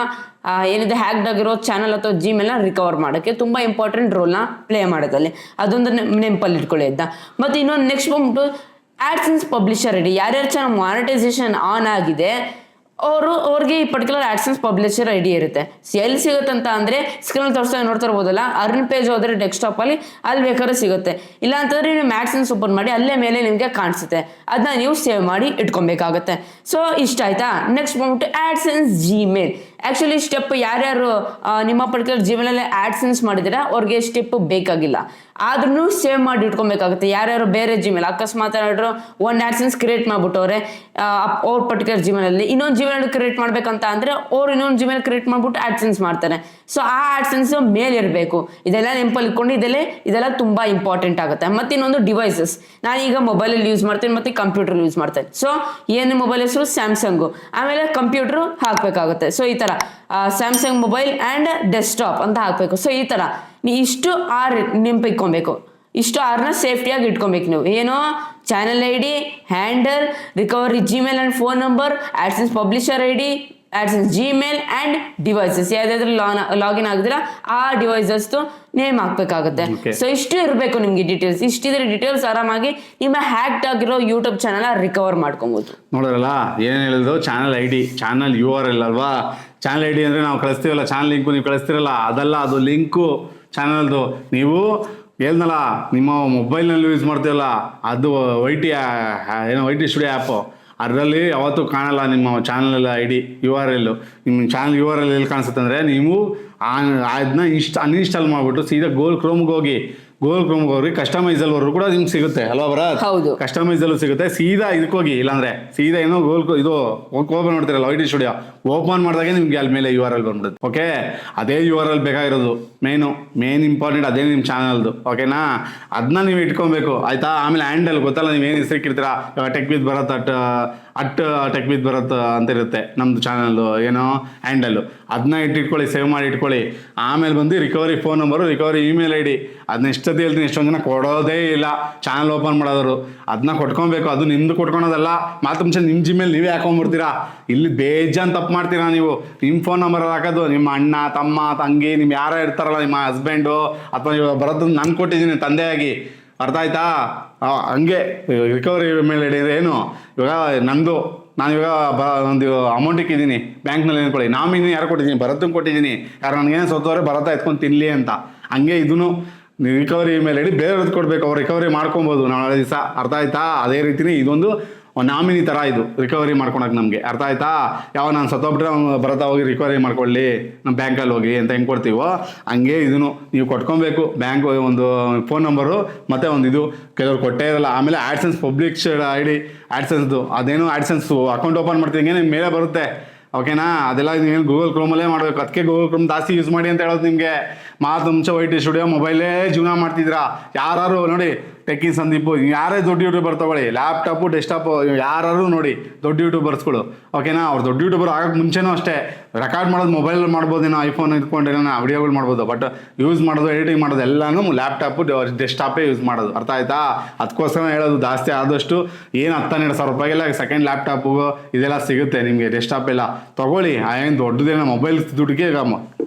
ಏನಿದೆ ಹ್ಯಾಕ್ಡ್ ಆಗಿರೋ ಚಾನಲ್ ಅಥವಾ ಜಿಮೇಲ್ನ ರಿಕವರ್ ಮಾಡೋಕ್ಕೆ ತುಂಬ ಇಂಪಾರ್ಟೆಂಟ್ ರೋಲ್ನ ಪ್ಲೇ ಮಾಡೋದಲ್ಲಿ ಅದೊಂದು ನೆನಪಲ್ಲಿ ಇಟ್ಕೊಳ್ಳಿ ಆಯ್ತಾ? ಮತ್ತು ಇನ್ನೊಂದು ನೆಕ್ಸ್ಟ್ ಬಂದ್ಬಿಟ್ಟು ಆಡ್ಸನ್ಸ್ ಪಬ್ಲಿಷರ್ ಐಡಿ ಯಾರ್ಯಾರು ಚೆನ್ನಾಗಿ ಮಾನಿಟೈಸೇಷನ್ ಆನ್ ಆಗಿದೆ ಅವರು, ಅವ್ರಿಗೆ ಈ particular AdSense publisher I D ಇರುತ್ತೆ. ಎಲ್ಲಿ ಸಿಗುತ್ತಂತ ಅಂದರೆ ಸ್ಕ್ರೀನ್ ತೋರಿಸ್ತಾ ನೋಡ್ತಾ ಇರ್ಬೋದಲ್ಲ ಅರ್ನ್ ಪೇಜ್ ಹೋದರೆ ಡೆಸ್ಕ್ಟಾಪಲ್ಲಿ ಅಲ್ಲಿ ಬೇಕಾದ್ರೆ ಸಿಗುತ್ತೆ. ಇಲ್ಲ ಅಂತಂದರೆ ನೀವು ಆಡ್ಸನ್ಸ್ ಓಪನ್ ಮಾಡಿ ಅಲ್ಲೇ ಮೇಲೆ ನಿಮಗೆ ಕಾಣಿಸುತ್ತೆ. ಅದನ್ನ ನೀವು ಸೇವ್ ಮಾಡಿ ಇಟ್ಕೊಬೇಕಾಗುತ್ತೆ. ಸೊ ಇಷ್ಟ ಆಯ್ತಾ? ನೆಕ್ಸ್ಟ್ ಬಂದ್ಬಿಟ್ಟು ಆಡ್ಸನ್ಸ್ ಜಿಮೇಲ್ ಆ್ಯಕ್ಚುಲಿ ಸ್ಟೆಪ್ ಯಾರ್ಯಾರು ನಿಮ್ಮ ಪರ್ಟಿಕ್ಯುಲರ್ ಜೀವನದಲ್ಲಿ ಆಡ್ಸೆನ್ಸ್ ಮಾಡಿದ್ರೆ ಅವ್ರಿಗೆ ಸ್ಟೆಪ್ ಬೇಕಾಗಿಲ್ಲ. ಆದ್ರೂ ಸೇವ್ ಮಾಡಿ ಇಟ್ಕೊಬೇಕಾಗುತ್ತೆ. ಯಾರ್ಯಾರು ಬೇರೆ ಜೀವನ ಅಕಸ್ಮಾತ್ ಏನಾದ್ರು ಒಂದು ಆಡ್ಸೆನ್ಸ್ ಕ್ರಿಯೇಟ್ ಮಾಡ್ಬಿಟ್ಟವ್ರೆ ಅವ್ರ ಪರ್ಟಿಕ್ಯುಲರ್ನಲ್ಲಿ ಇನ್ನೊಂದು ಜೀವನ ಕ್ರಿಯೇಟ್ ಮಾಡ್ಬೇಕಂತ ಅಂದರೆ ಅವ್ರು ಇನ್ನೊಂದು ಜೀವನ ಕ್ರಿಯೇಟ್ ಮಾಡ್ಬಿಟ್ಟು ಆಡ್ಸೆನ್ಸ್ ಮಾಡ್ತಾರೆ. ಸೊ ಆ ಆಡ್ಸೆನ್ಸ್ ಮೇಲೆ ಇರಬೇಕು ಇದೆಲ್ಲ ನೆನಪಲ್ಲಿ ಇಟ್ಕೊಂಡು ಇದೆಲ್ಲ ಇದೆಲ್ಲ ತುಂಬಾ ಇಂಪಾರ್ಟೆಂಟ್ ಆಗುತ್ತೆ. ಮತ್ತೆ ಇನ್ನೊಂದು ಡಿವೈಸಸ್ ನಾನೀಗ ಮೊಬೈಲಲ್ಲಿ ಯೂಸ್ ಮಾಡ್ತೇನೆ, ಮತ್ತೆ ಕಂಪ್ಯೂಟರ್ ಯೂಸ್ ಮಾಡ್ತೇನೆ. ಸೊ ಏನು ಮೊಬೈಲ್ ಹೆಸರು? ಸ್ಯಾಮ್ಸಂಗು ಆಮೇಲೆ ಕಂಪ್ಯೂಟರ್ ಹಾಕ್ಬೇಕಾಗುತ್ತೆ. ಸೊ ಈ ಥರ ಸ್ಯಾಮ್ಸಂಗ್ ಮೊಬೈಲ್ ಆ್ಯಂಡ್ ಡೆಸ್ಕ್ಟಾಪ್ ಅಂತ ಹಾಕಬೇಕು. ಸೊ ಈ ಥರ ನೀ ಇಷ್ಟು ಆರ್ ನೆನಪಿಟ್ಕೊಬೇಕು ಇಷ್ಟು ಆರ್ನ ಸೇಫ್ಟಿಯಾಗಿ ಇಟ್ಕೊಬೇಕು ನೀವು. ಏನೋ channel I D handle recovery Gmail and phone number AdSense publisher I D AdSense Gmail and devices ಯಾವುದಾದ್ರೂ ಲಾನ್ ಲಾಗಿನ್ ಆಗಿದ್ರೆ ಆ ಡಿವೈಸಸ್ದು ನೇಮ್ ಹಾಕ್ಬೇಕಾಗುತ್ತೆ. ಸೊ ಇಷ್ಟು ಇರಬೇಕು ನಿಮಗೆ ಡೀಟೇಲ್ಸ್ ಇಷ್ಟಿದ್ರೆ ಡೀಟೇಲ್ಸ್ ಆರಾಮಾಗಿ ನಿಮ್ಮ ಹ್ಯಾಕ್ಡ್ ಆಗಿರೋ ಯೂಟ್ಯೂಬ್ ಚಾನಲ್ ರಿಕವರ್ ಮಾಡ್ಕೊಬೋದು. ನೋಡೋದಲ್ಲ ಏನು ಹೇಳಿದ್ರು? Channel I D channel U R L ಅಲ್ವಾ? ಚಾನಲ್ ಐ ಡಿ ಅಂದರೆ ನಾವು ಕಳಿಸ್ತೀವಲ್ಲ ಚಾನಲ್ ಲಿಂಕು ನೀವು ಕಳಿಸ್ತಿರಲ್ಲ ಅದಲ್ಲ ಅದು ಲಿಂಕು ಚಾನಲ್ದು ನೀವು ಹೇಳ್ದಲ್ಲ ನಿಮ್ಮ ಮೊಬೈಲ್ನಲ್ಲೂ ಯೂಸ್ ಮಾಡ್ತೀವಲ್ಲ ಅದು ವೈ ಟಿ ಏನೋ ವೈ ಟಿ ಸ್ಟುಡಿಯೋ ಆ್ಯಪು ಅದರಲ್ಲಿ ಯಾವತ್ತೂ ಕಾಣಲ್ಲ ನಿಮ್ಮ channel I D U R L ನಿಮ್ಮ ಚಾನಲ್ ಯು ಆರ್ ಎಲ್ ಎಲ್ಲಿ ಕಾಣಿಸುತ್ತೆ ಅಂದರೆ ನೀವು ಅದನ್ನ ಇನ್ಸ್ಟ್ ಅನ್ಇನ್ಸ್ಟಾಲ್ ಮಾಡಿಬಿಟ್ಟು ಸೀದಾ ಗೋಲ್ ಕ್ರೋಮ್ಗೆ ಹೋಗಿ ಗೋಲ್ ಕಸ್ಟಮೈಸ್ ಅಲ್ಲಿ ಕೂಡ ನಿಮ್ಗೆ ಸಿಗುತ್ತೆ ಅಲ್ವಾ ಬರ ಹೌದು. ಕಸ್ಟಮೈಸ್ ಅಲ್ಲೂ ಸಿಗುತ್ತೆ. ಸೀದಾ ಇದಕ್ಕೆ ಹೋಗಿ ಇಲ್ಲಾಂದ್ರೆ ಸೀದಾ ಏನೋ ಗೋಲ್ ಇದು ಓಪನ್ ನೋಡ್ತೀರ ಐ ಟಿ ಸ್ಟುಡಿಯೋ ಓಪನ್ ಮಾಡಿದಾಗ ನಿಮ್ಗೆ ಅಲ್ಲಿ ಮೇಲೆ ಯು ಆರ್ ಎಲ್ ಬಂದ್ಬಿಡುತ್ತೆ ಓಕೆ ಅದೇ ಯು ಆರ್ ಎಲ್ ಬೇಕಾಗಿರೋದು ಮೇನು ಮೇನ್ ಇಂಪಾರ್ಟೆಂಟ್ ಅದೇ ನಿಮ್ಮ ಚಾನಲ್ದು ಓಕೆನಾ ಅದನ್ನ ನೀವು ಇಟ್ಕೊಬೇಕು ಆಯ್ತಾ? ಆಮೇಲೆ ಹ್ಯಾಂಡಲ್ ಗೊತ್ತಲ್ಲ ನೀವು ಏನು ಹೆಸರಿಕ್ಕಿರ್ತೀರಾ tech with Bharat at tech with Bharat ಅಂತ ಇರುತ್ತೆ ನಮ್ಮದು ಚಾನಲ್ದು ಏನೋ ಹ್ಯಾಂಡಲ್ಲು ಅದನ್ನ ಇಟ್ಟಿಟ್ಕೊಳ್ಳಿ ಸೇವ್ ಮಾಡಿ ಇಟ್ಕೊಳ್ಳಿ. ಆಮೇಲೆ ಬಂದು recovery phone number recovery email I D ಅದನ್ನ ಎಷ್ಟೊತ್ತು ಹೇಳ್ತೀನಿ ಎಷ್ಟೊಂದು ಜನ ಕೊಡೋದೇ ಇಲ್ಲ. ಚಾನಲ್ ಓಪನ್ ಮಾಡೋದ್ರು ಅದನ್ನ ಕೊಟ್ಕೊಬೇಕು, ಅದು ನಿಮ್ದು ಕೊಟ್ಕೊಳೋದಲ್ಲ. ಮಾತು ಮುಂಚೆ ನಿಮ್ಮ ಜಿಮೇಲ್ ನೀವೇ ಹಾಕೊಂಡ್ಬಿಡ್ತೀರಾ ಇಲ್ಲಿ ಬೇಜಾನ್ ತಪ್ಪು ಮಾಡ್ತೀರಾ ನೀವು? ನಿಮ್ಮ ಫೋನ್ ನಂಬರ್ ಹಾಕೋದು, ನಿಮ್ಮ ಅಣ್ಣ, ತಮ್ಮ, ತಂಗಿ ನಿಮ್ಮ ಯಾರೋ ಇರ್ತಾರಲ್ಲ, ನಿಮ್ಮ ಹಸ್ಬೆಂಡು ಅಥವಾ ಇವಾಗ ಬರೋದನ್ನ ನಾನು ಕೊಟ್ಟಿದ್ದೀನಿ ತಂದೆಯಾಗಿ. ಅರ್ಥ ಆಯ್ತಾ? ಹಂಗೆ. ರಿಕವರಿ ಮೇಲೆ ಹಿಡಿದ್ರೆ ಏನು? ಇವಾಗ ನಂದು, ನಾನು ಇವಾಗ ಬ ಒಂದು ಅಮೌಂಟ್ ಇಕ್ಕಿದ್ದೀನಿ. ಬ್ಯಾಂಕ್ನಲ್ಲಿ ಏನ್ಕೊಳ್ಳಿ ನಾಮಿನಿ ಯಾರು ಕೊಟ್ಟಿದ್ದೀನಿ? ಭರತಂಗೆ ಕೊಟ್ಟಿದ್ದೀನಿ. ಯಾರು ನನಗೇನು ಸೋತವ್ರೆ ಭರತ ಎತ್ಕೊಂಡು ತಿನ್ನಲಿ ಅಂತ. ಹಂಗೆ ಇದೂ ರಿಕವರಿ ಮೇಲೆ ಹಿಡಿ ಬೇರೆಯವ್ರದ್ದು ಕೊಡಬೇಕು. ಅವ್ರು ರಿಕವರಿ ಮಾಡ್ಕೊಬೋದು ನಾಳೆ ದಿವಸ. ಅರ್ಥ ಆಯ್ತಾ? ಅದೇ ರೀತಿನೇ ಇದೊಂದು ನಾಮಿನಿ ಥರ ಇದು ರಿಕವರಿ ಮಾಡ್ಕೊಳಕ್ಕೆ ನಮಗೆ. ಅರ್ಥ ಆಯ್ತಾ? ಯಾವ ನಾನು ಸತ್ತೋಗ್ಬಿಟ್ರೆ ಬರತಾ ಹೋಗಿ ರಿಕವರಿ ಮಾಡ್ಕೊಳ್ಳಿ ನಮ್ಮ ಬ್ಯಾಂಕಲ್ಲಿ ಹೋಗಿ ಅಂತ ಹೆಂಗೆ ಕೊಡ್ತೀವೋ, ಹಂಗೆ ಇದನ್ನು ನೀವು ಕೊಟ್ಕೊಬೇಕು. ಬ್ಯಾಂಕ್ ಒಂದು ಫೋನ್ ನಂಬರು ಮತ್ತು ಒಂದು ಇದು, ಕೆಲವರು ಕೊಟ್ಟೇ ಇರಲ್ಲ. ಆಮೇಲೆ ಆ್ಯಡ್ಸೆನ್ಸ್ ಪಬ್ಲಿಕ್ ಐ ಡಿ ಆ್ಯಡ್ಸೆನ್ಸ್ದು ಅದೇನು ಆ್ಯಡ್ಸೆನ್ಸು ಅಕೌಂಟ್ ಓಪನ್ ಮಾಡ್ತೀನಿ ನಿಮ್ಮ ಮೇಲೆ ಬರುತ್ತೆ. ಓಕೆನಾ ಅದೆಲ್ಲ ನೀವು ಗೂಗಲ್ ಕ್ರೋಮಲ್ಲೇ ಮಾಡಬೇಕು. ಅದಕ್ಕೆ ಗೂಗಲ್ ಕ್ರೋಮ್ ಜಾಸ್ತಿ ಯೂಸ್ ಮಾಡಿ ಅಂತ ಹೇಳೋದು ನಿಮಗೆ. ಮಾತು ಮುಂಚೆ ವೈಟ್ ಸ್ಟುಡಿಯೋ ಮೊಬೈಲೇ ಜೀವನ ಮಾಡ್ತಿದ್ದೀರಾ? ಯಾರು ನೋಡಿ ಟೆಕ್ಕಿ ಸಂದೀಪು ಯಾರೇ ದೊಡ್ಡ ಯೂಟ್ಯೂಬರ್ ತಗೊಳ್ಳಿ ಲ್ಯಾಪ್ಟಾಪು ಡೆಸ್ಕ್ಟಾಪು ಯಾರು ನೋಡಿ, ದೊಡ್ಡ ಯೂಟ್ಯೂಬರ್ಸ್ಗಳು ಓಕೆನಾ ಅವ್ರು ದೊಡ್ಡ ಯೂಟ್ಯೂಬರ್ ಆಗೋಕ್ಕೆ ಮುಂಚೆನೂ ಅಷ್ಟೇ. ರೆಕಾರ್ಡ್ ಮಾಡೋದು ಮೊಬೈಲ್ ಮಾಡ್ಬೋದೇನೋ ಐಫೋನ್ ಇಟ್ಕೊಂಡೇನೋ ವಿಡಿಯೋಗಳು ಮಾಡ್ಬೋದು ಬಟ್ ಯೂಸ್ ಮಾಡೋದು ಎಡಿಟಿಂಗ್ ಮಾಡೋದು ಎಲ್ಲನೂ ಲ್ಯಾಪ್ಟಾಪು ಡೆಸ್ಕ್ಟಾಪೇ ಯೂಸ್ ಮಾಡೋದು. ಅರ್ಥ ಆಯ್ತಾ? ಅದಕ್ಕೋಸ್ಕರ ಹೇಳೋದು ಜಾಸ್ತಿ ಆದಷ್ಟು ಏನು ಹತ್ತನ್ನೆರಡು ಸಾವಿರ ರೂಪಾಯಿಗೆಲ್ಲ ಸೆಕೆಂಡ್ ಲ್ಯಾಪ್ಟಾಪು ಇದೆಲ್ಲ ಸಿಗುತ್ತೆ ನಿಮಗೆ ಡೆಸ್ಕ್ಟಾಪ್ ಎಲ್ಲ. ತಗೊಳ್ಳಿ ಏನು ದೊಡ್ಡದೇನೋ ಮೊಬೈಲ್ ದುಡ್ಡಿಗೆ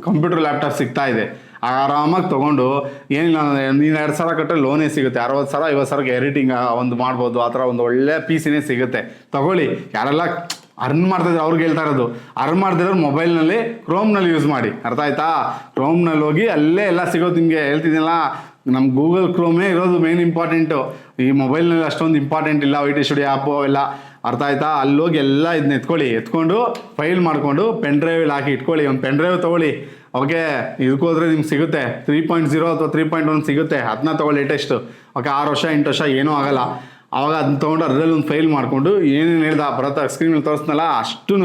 ಕಂಪ್ಯೂಟರ್ ಲ್ಯಾಪ್ಟಾಪ್ ಸಿಗ್ತಾ ಇದೆ. ಆರಾಮಾಗಿ ತೊಗೊಂಡು, ಏನಿಲ್ಲ ನೀನು ಎರಡು ಸಾವಿರ ಕಟ್ಟರೆ ಲೋನೇ ಸಿಗುತ್ತೆ. ಅರವತ್ತು ಸಾವಿರ ಐವತ್ತು ಸಾವಿರಕ್ಕೆ ಎಡಿಟಿಂಗ್ ಒಂದು ಮಾಡ್ಬೋದು. ಆ ಥರ ಒಂದು ಒಳ್ಳೆ ಪೀಸಿನೇ ಸಿಗುತ್ತೆ. ತಗೊಳ್ಳಿ. ಯಾರೆಲ್ಲ ಅರ್ನ್ ಮಾಡ್ತಿದ್ರೆ ಅವ್ರಿಗೆ ಹೇಳ್ತಾ ಇರೋದು. ಅರ್ನ್ ಮಾಡ್ತಿರೋರು ಮೊಬೈಲ್ನಲ್ಲಿ ಕ್ರೋಮ್ನಲ್ಲಿ ಯೂಸ್ ಮಾಡಿ. ಅರ್ಥ ಆಯ್ತಾ? ಕ್ರೋಮ್ನಲ್ಲಿ ಹೋಗಿ ಅಲ್ಲೇ ಎಲ್ಲ ಸಿಗೋದು ನಿಮಗೆ. ಹೇಳ್ತಿದ್ದೀನಲ್ಲ? ನಮ್ಮ ಗೂಗಲ್ ಕ್ರೋಮೇ ಇರೋದು ಮೇನ್ ಇಂಪಾರ್ಟೆಂಟು ಈ ಮೊಬೈಲ್ನಲ್ಲಿ ಅಷ್ಟೊಂದು ಇಂಪಾರ್ಟೆಂಟ್ ಇಲ್ಲ. ವೈ ಟಿ ಸ್ಟುಡಿಯೋ ಆ್ಯಪು ಅವೆಲ್ಲ ಅರ್ಥ ಆಯ್ತಾ? ಅಲ್ಲೋಗಿ ಎಲ್ಲ ಇದನ್ನ ಎತ್ಕೊಳ್ಳಿ. ಎತ್ಕೊಂಡು ಫೈಲ್ ಮಾಡಿಕೊಂಡು ಪೆನ್ ಡ್ರೈವಲ್ಲಿ ಹಾಕಿ ಇಟ್ಕೊಳ್ಳಿ. ಒಂದು ಪೆನ್ ಡ್ರೈವ್ ತೊಗೊಳ್ಳಿ. ಓಕೆ ಇದಕ್ಕೋದ್ರೆ ನಿಮ್ಗೆ ಸಿಗುತ್ತೆ. ತ್ರೀ ಪಾಯಿಂಟ್ ಜೀರೋ ಅಥವಾ ತ್ರೀ ಪಾಯಿಂಟ್ ಒನ್ ಸಿಗುತ್ತೆ. ಅದನ್ನ ತೊಗೊಳ್ಳಿ ಲೇಟೆಸ್ಟು ಓಕೆ ಆರು ವರ್ಷ ಎಂಟು ವರ್ಷ ಏನೂ ಆಗಲ್ಲ. ಆವಾಗ ಅದನ್ನ ತೊಗೊಂಡು ಅದರಲ್ಲಿ ಒಂದು ಫೈಲ್ ಮಾಡಿಕೊಂಡು ಏನೇನು ಹೇಳ್ದ ಬರತ್ತ ಸ್ಕ್ರೀನಲ್ಲಿ ತೋರಿಸ್ನಲ್ಲ ಅಷ್ಟೂ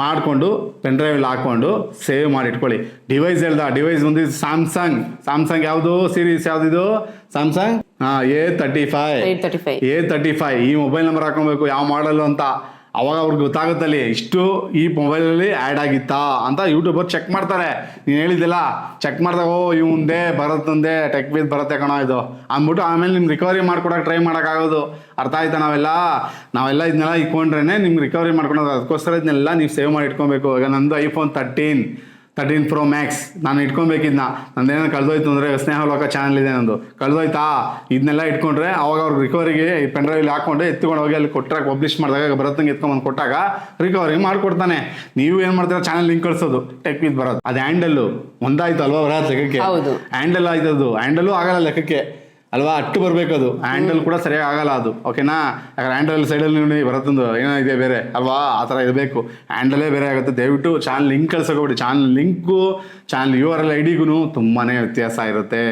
ಮಾಡಿಕೊಂಡು ಪೆನ್ ಡ್ರೈವಲ್ಲಿ ಹಾಕ್ಕೊಂಡು ಸೇವ್ ಮಾಡಿ ಇಟ್ಕೊಳ್ಳಿ. ಡಿವೈಸ್ ಹೇಳ್ದ ಡಿವೈಸ್ ಒಂದು ಸ್ಯಾಮ್ಸಂಗ್ ಸ್ಯಾಮ್ಸಂಗ್ ಯಾವುದು ಸೀರೀಸ್ ಯಾವುದಿದು ಸ್ಯಾಮ್ಸಂಗ್ ಹಾಂ A thirty five eight thirty five A thirty five ಈ ಮೊಬೈಲ್ ನಂಬರ್ ಹಾಕೊಬೇಕು ಯಾವ ಮಾಡಲು ಅಂತ. ಅವಾಗ ಅವ್ರಿಗೆ ಗೊತ್ತಾಗುತ್ತಲ್ಲಿ ಇಷ್ಟು ಈ ಮೊಬೈಲಲ್ಲಿ ಆ್ಯಡ್ ಆಗಿತ್ತಾ ಅಂತ ಯೂಟ್ಯೂಬರ್ ಚೆಕ್ ಮಾಡ್ತಾರೆ. ನೀನು ಹೇಳಿದ್ದಿಲ್ಲ ಚೆಕ್ ಮಾಡಿದಾಗ, ಓ ಇವಂದೇ ಬರುತ್ತಂದೆ ಟೆಕ್ ವಿತ್ ಬರುತ್ತೆ ಕಣೋ ಇದು. ಅಂದ್ಬಿಟ್ಟು ಆಮೇಲೆ ನಿಮ್ಗೆ ರಿಕವರಿ ಮಾಡ್ಕೊಡೋಕೆ ಟ್ರೈ ಮಾಡೋಕ್ಕಾಗೋದು. ಅರ್ಥ ಆಯ್ತಾ ನಾವೆಲ್ಲ? ನಾವೆಲ್ಲ ಇದನ್ನೆಲ್ಲ ಇಟ್ಕೊಂಡ್ರೇ ನಿಮ್ಗೆ ರಿಕವರಿ ಮಾಡ್ಕೊಳೋದು ಅದಕ್ಕೋಸ್ಕರ ಇದನ್ನೆಲ್ಲ ನೀವು ಸೇವ್ ಮಾಡಿ ಇಟ್ಕೊಬೇಕು. ಈಗ ನಂದು iPhone thirteen thirteen pro max ನಾನು ಇಟ್ಕೊಬೇಕಿದ್ನ. ನಂದೇನೋ ಕಳೆದೋಯ್ತು ಅಂದರೆ ಸ್ನೇಹಲೋಕ ಚಾನಲ್ ಇದೆ ನಂದು. ಕಳೆದೋಯ್ತಾ? ಇದನ್ನೆಲ್ಲ ಇಟ್ಕೊಂಡ್ರೆ ಅವಾಗ ಅವ್ರಿಗೆ ರಿಕವರಿಗೆ ಈ ಪೆನ್ ಡ್ರೈವ್ ಹಾಕೊಂಡು ಎತ್ಕೊಂಡು ಹೋಗಿ ಅಲ್ಲಿ ಕೊಟ್ಟಾಗ ಪಬ್ಲಿಷ್ ಮಾಡಿದಾಗ ಬರತ್ತಂಗೆ ಎತ್ಕೊಂಡ್ಬಂದು ಕೊಟ್ಟಾಗ ರಿಕವರಿ ಮಾಡ್ಕೊಡ್ತಾನೆ. ನೀವು ಏನು ಮಾಡ್ತೀರಾ? ಚಾನಲ್ ಲಿಂಕ್ ಕಳಿಸೋದು. ಟೆಕ್ ವಿತ್ ಬರೋದು ಅದು ಹ್ಯಾಂಡಲ್ಲು ಒಂದಾಯ್ತು ಅಲ್ವಾ ಬರೋದು ಲೆಕ್ಕಕ್ಕೆ? ಹೌದು. ಹ್ಯಾಂಡಲ್ ಆಯ್ತದು ಹ್ಯಾಂಡಲ್ಲು ಆಗಲ್ಲ ಲೆಕ್ಕಕ್ಕೆ. ಅಲ್ವಾ? ಅಟ್ಟು ಬರಬೇಕು ಅದು ಹ್ಯಾಂಡಲ್ ಕೂಡ ಸರಿಯಾಗಿ ಆಗಲ್ಲ ಅದು. ಓಕೆನಾ ಯಾಕಂದ್ರೆ ಹ್ಯಾಂಡಲ್ ಸೈಡಲ್ಲಿ ನೋಡಿ ಬರತ್ತೊಂದು ಏನೋ ಇದೆ ಬೇರೆ. ಅಲ್ವಾ? ಆ ಥರ ಇರಬೇಕು. ಹ್ಯಾಂಡಲೇ ಬೇರೆ ಆಗುತ್ತೆ. ದಯವಿಟ್ಟು channel link ಕಳ್ಸೋಕೋಬಿಡಿ. Channel link channel U R L I ಡಿಗೂ ತುಂಬಾ ವ್ಯತ್ಯಾಸ ಇರುತ್ತೆ.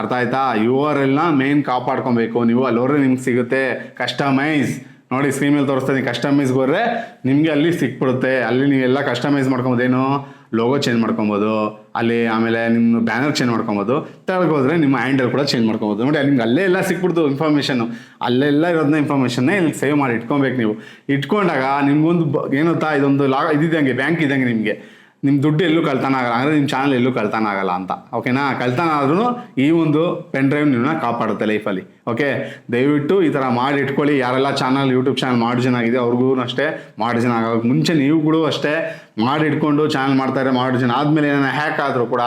ಅರ್ಥ ಆಯ್ತಾ? ಯು ಆರ್ ಎಲ್ನ ಮೇನ್ ಕಾಪಾಡ್ಕೊಬೇಕು ನೀವು. ಅಲ್ಲೋರೆ ನಿಮ್ಗೆ ಸಿಗುತ್ತೆ ಕಸ್ಟಮೈಸ್ ನೋಡಿ ಸ್ಕ್ರೀನ್ ಮೇಲೆ ತೋರಿಸ್ತಾ ಇದ್ದೀನಿ ಕಸ್ಟಮೈಸ್ಗೆ ಹೋದ್ರೆ ನಿಮಗೆ ಅಲ್ಲಿ ಸಿಕ್ಬಿಡುತ್ತೆ. ಅಲ್ಲಿ ನೀವೆಲ್ಲ ಕಸ್ಟಮೈಸ್ ಮಾಡ್ಕೊಬೋದೇನು? ಲೋಗೋ ಚೇಂಜ್ ಮಾಡ್ಕೊಬೋದು, ಅಲ್ಲಿ ಆಮೇಲೆ ನಿಮ್ಮ ಬ್ಯಾನರ್ ಚೇಂಜ್ ಮಾಡ್ಕೊಬೋದು, ತಳಗೆ ಹೋದ್ರೆ ನಿಮ್ಮ ಹ್ಯಾಂಡಲ್ ಕೂಡ ಚೇಂಜ್ ಮಾಡ್ಕೊಬೋದು. ನೋಡಿ, ನಿಮ್ಗೆ ಅಲ್ಲೇ ಎಲ್ಲ ಸಿಕ್ಬಿಡ್ತು ಇನ್ಫಾರ್ಮೇಷನು ಅಲ್ಲೆಲ್ಲ ಇರೋದನ್ನ ಇನ್ಫಾರ್ಮೇಷನ್ನೇ ಇಲ್ಲಿ ಸೇವ್ ಮಾಡಿ ಇಟ್ಕೊಬೇಕು ನೀವು. ಇಟ್ಕೊಂಡಾಗ ನಿಮ್ಗೊಂದು ಬ ಏನಂತ, ಇದೊಂದು ಲಾ ಇದಿದ್ದಂಗೆ ಬ್ಯಾಂಕ್ ಇದ್ದಂಗೆ ನಿಮಗೆ. ನಿಮ್ಮ ದುಡ್ಡು ಎಲ್ಲೂ ಕಳ್ತಾನ ಆಗಲ್ಲ ಅಂದರೆ ನಿಮ್ಮ ಚಾನಲ್ ಎಲ್ಲೂ ಕಳ್ತಾನ ಆಗಲ್ಲ ಅಂತ. ಓಕೆನಾ ಕಳ್ತಾನ ಆದ್ರೂ ಈ ಒಂದು ಪೆನ್ ಡ್ರೈವ್ ನಿಮ್ಮನ್ನ ಕಾಪಾಡುತ್ತೆ ಲೈಫಲ್ಲಿ ಓಕೆ ದಯವಿಟ್ಟು ಈ ಥರ ಮಾಡಿ ಇಟ್ಕೊಳ್ಳಿ. ಯಾರೆಲ್ಲ ಚಾನಲ್ ಯೂಟ್ಯೂಬ್ ಚಾನಲ್ ಜನ ಆಗಿದೆ, ಅವ್ರಿಗೂ ಅಷ್ಟೇ. ಮಾಡಿ ಜನ ಆಗೋಕ್ಕೆ ಮುಂಚೆ ನೀವು ಕೂಡ ಅಷ್ಟೇ. ಮಾಡಿ ಇಟ್ಕೊಂಡು ಚಾನಲ್ ಮಾಡ್ತಾರೆ ಜನ ಆದಮೇಲೆ ಏನಾರ ಹ್ಯಾಕ್ ಆದರೂ ಕೂಡ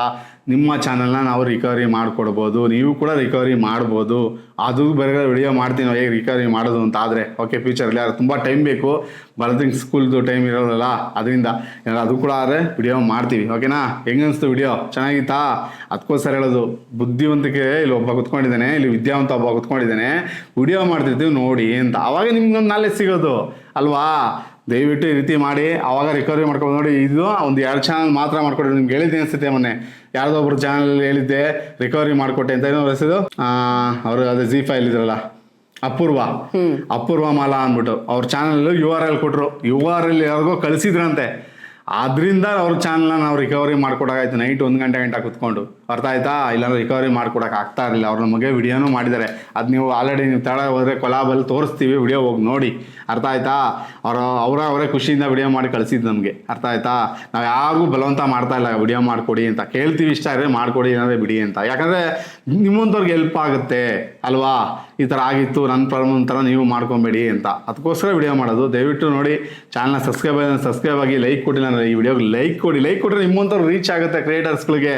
ನಿಮ್ಮ ಚಾನಲ್ನ ನಾವು ರಿಕವರಿ ಮಾಡಿಕೊಡ್ಬೋದು. ನೀವು ಕೂಡ ರಿಕವರಿ ಮಾಡ್ಬೋದು. ಅದು ಬೇರೆ ವಿಡಿಯೋ ಮಾಡ್ತೀನಿ, ಹೇಗೆ ರಿಕವರಿ ಮಾಡೋದು ಅಂತ ಆದರೆ ಓಕೆ ಫ್ಯೂಚರಲ್ಲಿ ಯಾರು ತುಂಬ ಟೈಮ್ ಬೇಕು. ಬರೋದಿಂಗ್ ಸ್ಕೂಲ್ದು ಟೈಮ್ ಇರೋದಲ್ಲ, ಅದರಿಂದ ಅದು ಕೂಡ ಆದರೆ ವಿಡಿಯೋ ಮಾಡ್ತೀವಿ ಓಕೆನಾ ಹೆಂಗೆ ಅನಿಸ್ತು ವಿಡಿಯೋ ಚೆನ್ನಾಗಿತ್ತಾ? ಅದಕ್ಕೋಸ್ಕರ ಹೇಳೋದು, ಬುದ್ಧಿವಂತಿಕೆ, ಇಲ್ಲಿ ಒಬ್ಬ ಕುತ್ಕೊಂಡಿದ್ದಾನೆ, ಇಲ್ಲಿ ವಿದ್ಯಾವಂತ ಒಬ್ಬ ಕುತ್ಕೊಂಡಿದ್ದಾನೆ ವಿಡಿಯೋ ಮಾಡ್ತಿರ್ತೀವಿ ನೋಡಿ ಅಂತ. ಅವಾಗ ನಿಮ್ಗೊಂದು ನಾಲೆಜ್ ಸಿಗೋದು, ಅಲ್ವಾ? ದಯವಿಟ್ಟು ಈ ರೀತಿ ಮಾಡಿ ಅವಾಗ ರಿಕವರಿ ಮಾಡ್ಕೊಂಡು ನೋಡಿ ಇದು ಒಂದು ಎರಡು ಚಾನಲ್ ಮಾತ್ರ ಮಾಡ್ಕೊಡ್ರಿ ನಿಮ್ಗೆ ಹೇಳಿದ್ದೆ ಅನಿಸುತ್ತೆ ಮೊನ್ನೆ. ಯಾರ್ದೋ ಒಬ್ರು ಚಾನಲ್ ಹೇಳಿದ್ದೆ ರಿಕವರಿ ಮಾಡಿಕೊಟ್ಟೆ ಅಂತ. ಏನೋ ಹೆಸರು ಅವರು ಅದೇ ಜಿ ಫೈಲ್ ಇದ್ರಲ್ಲ. ಅಪೂರ್ವ. ಅಪೂರ್ವ ಮಾಲಾ ಅಂದ್ಬಿಟ್ಟು. ಅವ್ರ ಚಾನಲ್ ಯು ಆರ್ ಎಲ್ ಕೊಟ್ರು. ಯು ಆರ್ ಎಲ್ ಯಾರಿಗೋ ಕಳಿಸಿದ್ರಂತೆ. ಅದರಿಂದ ಅವ್ರ ಚಾನಲ್ನ ನಾವು ರಿಕವರಿ ಮಾಡ್ಕೊಡೋಕಾಯ್ತು. ನೈಟ್ ಒಂದು ಗಂಟೆ ಗಂಟೆ ಕುತ್ಕೊಂಡು. ಅರ್ಥ ಆಯ್ತಾ? ಇಲ್ಲಾಂದ್ರೆ ರಿಕವರಿ ಮಾಡ್ಕೊಡಕ್ಕೆ ಆಗ್ತಾ ಇರಲಿಲ್ಲ. ಅವ್ರ ನಮಗೆ ವಿಡಿಯೋನೂ ಮಾಡಿದ್ದಾರೆ. ಅದು ನೀವು ಆಲ್ರೆಡಿ ನೀವು ತಳ ಹೋದರೆ ಕೊಲಾಬಲ್ಲಿ ತೋರಿಸ್ತೀವಿ ವಿಡಿಯೋ ಹೋಗಿ ನೋಡಿ. ಅರ್ಥ ಆಯ್ತಾ? ಅವರ ಅವರ, ಅವರೇ ಖುಷಿಯಿಂದ ವಿಡಿಯೋ ಮಾಡಿ ಕಳಿಸಿದ್ದು ನಮಗೆ. ಅರ್ಥ ಆಯ್ತಾ? ನಾವು ಯಾರಿಗೂ ಬಲವಂತ ಮಾಡ್ತಾ ಇಲ್ಲ ವಿಡಿಯೋ ಮಾಡಿಕೊಡಿ ಅಂತ. ಕೇಳ್ತೀವಿ ಇಷ್ಟ ಆದರೆ ಮಾಡಿಕೊಡಿ ಏನಾದ್ರೆ ಬಿಡಿ ಅಂತ. ಯಾಕಂದರೆ ನಿಮ್ಮಂಥವ್ರಿಗೆ ಹೆಲ್ಪ್ ಆಗುತ್ತೆ, ಅಲ್ವಾ? ಈ ಥರ ಆಗಿತ್ತು ನನ್ನ ಪ್ರಾಬ್ಲಮ್ ಥರ ನೀವು ಮಾಡ್ಕೊಬೇಡಿ ಅಂತ. ಅದಕ್ಕೋಸ್ಕರ ವಿಡಿಯೋ ಮಾಡೋದು. ದಯವಿಟ್ಟು ನೋಡಿ ಚಾನಲ್ನ ಸಬ್ಸ್ಕ್ರೈಬ್ ಸಬ್ಸ್ಕ್ರೈಬ್ ಆಗಿ ಲೈಕ್ ಕೊಡಿ. ನಾನು ಈ ವಿಡಿಯೋಗೆ ಲೈಕ್ ಕೊಡಿ. ಲೈಕ್ ಕೊಟ್ಟರೆ ನಿಮ್ಮಂಥವ್ರು ರೀಚ್ ಆಗುತ್ತೆ ಕ್ರಿಯೇಟರ್ಸ್ಗಳಿಗೆ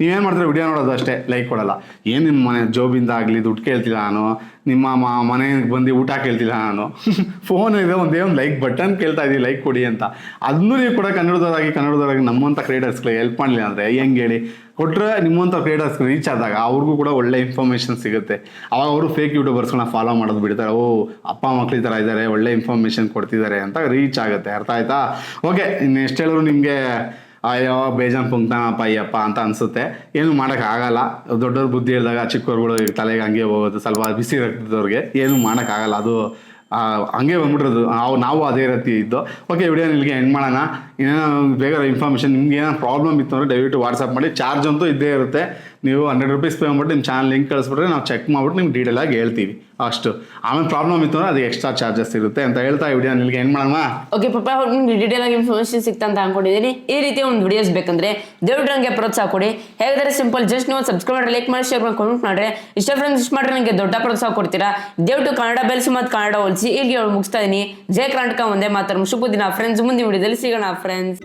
ನೀವೇನು ಮಾಡ್ತೀರಾ ವಿಡಿಯೋ ನೋಡೋದು ಅಷ್ಟೇ ಲೈಕ್ ಕೊಡಲ್ಲ. ಏನು ನಿಮ್ಮ ಮನೆ ಜೋಬಿಂದ ಆಗಲಿ ದುಡ್ಡು ಕೇಳ್ತಿಲ್ಲ ನಾನು, ನಿಮ್ಮ ಮನೆಗೆ ಬಂದು ಊಟ ಕೇಳ್ತಿಲ್ಲ ನಾನು. ಫೋನ್ ಇದೆ, ಒಂದೇ ಒಂದು ಲೈಕ್ ಬಟನ್ ಕೇಳ್ತಾ ಇದ್ದೀವಿ ಲೈಕ್ ಕೊಡಿ ಅಂತ. ಅದನ್ನೂ ನೀವು ಕೂಡ ಕನ್ನಡದವರಾಗಿ ಕನ್ನಡದವರಾಗಿ ನಮ್ಮಂಥ ಕ್ರಿಯೇಟರ್ಸ್ಗಳಿಗೆ ಹೆಲ್ಪ್ ಮಾಡಲಿಲ್ಲ ಅಂದರೆ ಹೆಂಗೆ ಹೇಳಿ? ಕೊಟ್ಟರೆ ನಿಮ್ಮಂಥ ಕ್ರಿಯೇಟರ್ಸ್ ರೀಚ್ ಆದಾಗ ಅವ್ರಿಗೂ ಕೂಡ ಒಳ್ಳೆ ಇನ್ಫಾರ್ಮೇಷನ್ ಸಿಗುತ್ತೆ. ಅವಾಗ ಅವರು ಫೇಕ್ ಯೂಟ್ಯೂಬರ್ಸ್ಗಳನ್ನ ಫಾಲೋ ಮಾಡೋದು ಬಿಡ್ತಾರೆ, ಓ, ಅಪ್ಪ, ಮಕ್ಳು ಈ ಥರ ಇದ್ದಾರೆ ಒಳ್ಳೆ ಇನ್ಫಾರ್ಮೇಷನ್ ಕೊಡ್ತಿದ್ದಾರೆ ಅಂತ ರೀಚ್ ಆಗುತ್ತೆ. ಅರ್ಥ ಆಯ್ತಾ? ಓಕೆ ಇನ್ನು ಎಷ್ಟು ಹೇಳಿದ್ರು ನಿಮಗೆ ಅಯ್ಯೋ, ಬೇಜಾನ್ ಪುಂಕ್ತಾನಪ್ಪ ಅಯ್ಯಪ್ಪ ಅಂತ ಅನಿಸುತ್ತೆ. ಏನು ಮಾಡೋಕ್ಕಾಗಲ್ಲ ದೊಡ್ಡವ್ರ ಬುದ್ಧಿ ಹೇಳಿದಾಗ ಚಿಕ್ಕವ್ರುಗಳು ತಲೆಗೆ ಹಂಗೆ ಹೋಗೋದು, ಸ್ವಲ್ಪ ಬಿಸಿ ರಕ್ತದವ್ರಿಗೆ ಏನು ಮಾಡೋಕ್ಕಾಗಲ್ಲ ಅದು ಹಂಗೆ ಬಂದ್ಬಿಟ್ರದು ನಾವು ನಾವು ಅದೇ ರೀತಿ ಇದ್ದು. ಓಕೆ ವಿಡಿಯೋ ಇಲ್ಲಿಗೆ ಎಂಡ್ ಮಾಡೋಣ. ಇನ್ನೇನೋ ಬೇಗ ಇನ್ಫಾರ್ಮೇಷನ್ ನಿಮ್ಗೆ ಏನೋ ಪ್ರಾಬ್ಲಮ್ ಇತ್ತು ಅಂದರೆ ದಯವಿಟ್ಟು ವಾಟ್ಸಪ್ ಮಾಡಿ. ಚಾರ್ಜ್ ಅಂತೂ ಇದ್ದೇ ಇರುತ್ತೆ. ನೀವು ಹಂಡ್ರೆಡ್ ರುಪೀಸ್ ಪೇ ಮಾಡ್ಬಿಟ್ಟು ನಿಮ್ಮ ಚಾನಲ್ ಲಿಂಕ್ ಕಳಿಸ್ಬಿಟ್ರೆ ನಾವು ಚೆಕ್ ಮಾಡ್ಬಿಟ್ಟು ನಿಮ್ಗೆ ಡೀಟೇಲ್ ಆಗಿ ಹೇಳ್ತೀವಿ. ಅಷ್ಟು. ಆಮೇಲೆ ಪ್ರಾಬ್ಲಮ್ ಇತ್ತು ಅಂದರೆ ಅದು ಎಕ್ಸ್ಟ್ರಾ ಚಾರ್ಜಸ್ ಇರುತ್ತೆ ಅಂತ ಹೇಳ್ತಾ ವಿಡಿಯೋ ನಿಮಗೆ ಏನು ಮಾಡೋಣ ಓಕೆ ಪಾಪ ನಿಮ್ಗೆ ಡೀಟೇಲ್ ಆಗಿ ಇನ್ಫಾರ್ಮೇಷನ್ ಸಿಗ್ತಾ ಅಂತ ಅನ್ಕೊಂಡಿದ್ದೀನಿ ಈ ರೀತಿ ಒಂದು ವಿಡಿಯೋಸ್ ಬೇಕಂದ್ರೆ ದಯವಿಟ್ಟು ನನಗೆ ಪ್ರೋತ್ಸಾಹ ಕೊಡಿ. ಹೇಗಾದ್ರೆ ಸಿಂಪಲ್ ಜಸ್ಟ್ ನೀವು ಸಬ್ಸ್ಕ್ರೈಬ್ ಮಾಡಿ ಲೈಕ್ ಮಾಡಿ ಶೇರ್ ಮಾಡಿ ಕಮೆಂಟ್ ಮಾಡ್ರೆ, ಇಷ್ಟ ಫ್ರೆಂಡ್ಸ್ ಇಷ್ಟ ಮಾಡ್ರೆ ನನಗೆ ದೊಡ್ಡ ಪ್ರೋತ್ಸಾಹ ಕೊಡ್ತೀರಾ. ದಯವಿಟ್ಟು ಕನ್ನಡ ಬೆಳೆಸಿ ಮತ್ತು ಕನ್ನಡ ಹೋಲಿಸಿ ಇಲ್ಲಿಗೆ ಮುಗಿಸ್ತಾ ಇದ್ದೀನಿ ಜಯ ಕರ್ನಾಟಕ, ಒಂದೇ ಮಾತ್ರ ಶುಭ ದಿನ. ಫ್ರೆಂಡ್ಸ್ ಮುಂದಿನ ವಿಡಿಯೋದಲ್ಲಿ ಸಿಗೋಣ. ಫ್ರೆಂಡ್ಸ್